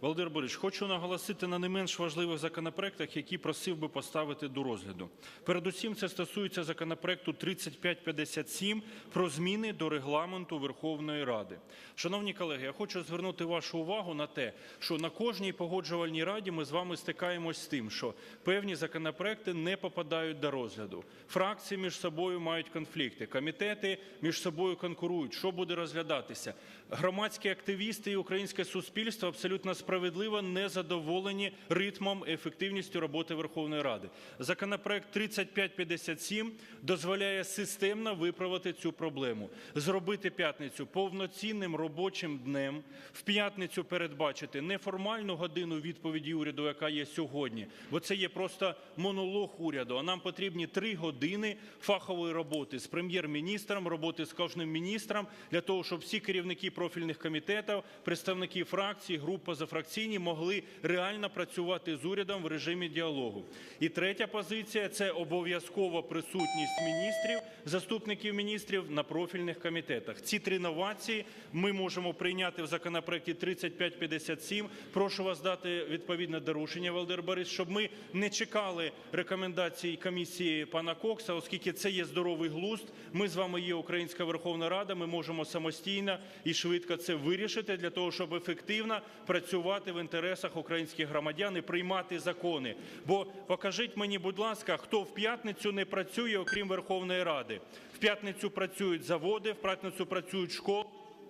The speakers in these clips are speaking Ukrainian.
Володимир Борисович, хочу наголосити на не менш важливих законопроектах, які просив би поставити до розгляду. Передусім, це стосується законопроекту 3557 про зміни до регламенту Верховної Ради. Шановні колеги, я хочу звернути вашу увагу на те, що на кожній погоджувальній раді ми з вами стикаємось з тим, що певні законопроекти не попадають до розгляду. Фракції між собою мають конфлікти, комітети між собою конкурують. Що буде розглядатися? Громадські активісти і українське суспільство абсолютно справедливо не задоволені ритмом ефективністю роботи Верховної Ради. Законопроект 3557 дозволяє системно виправити цю проблему, зробити п'ятницю повноцінним робочим днем, в п'ятницю передбачити неформальну годину відповіді уряду, яка є сьогодні, бо це є просто монолог уряду. А нам потрібні три години фахової роботи з прем'єр-міністром, роботи з кожним міністром для того, щоб всі керівники профільних комітетів, представники фракцій, груп позафракційні могли реально працювати з урядом в режимі діалогу. І третя позиція це обов'язкова присутність міністрів, заступників міністрів на профільних комітетах. Ці три новації ми можемо прийняти в законопроекті 3557. Прошу вас дати відповідне доручення, Володимир Борисович, щоб ми не чекали рекомендацій комісії пана Кокса, оскільки це є здоровий глузд. Ми з вами є Українська Верховна Рада. Ми можемо самостійно і швидко це вирішити для того, щоб ефективно працювати в інтересах українських громадян і приймати закони. Бо покажіть мені, будь ласка, хто в п'ятницю не працює, окрім Верховної Ради. В п'ятницю працюють заводи, в п'ятницю працюють школи,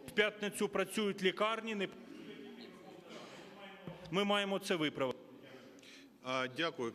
в п'ятницю працюють лікарні. Не ми маємо це виправити. Дякую.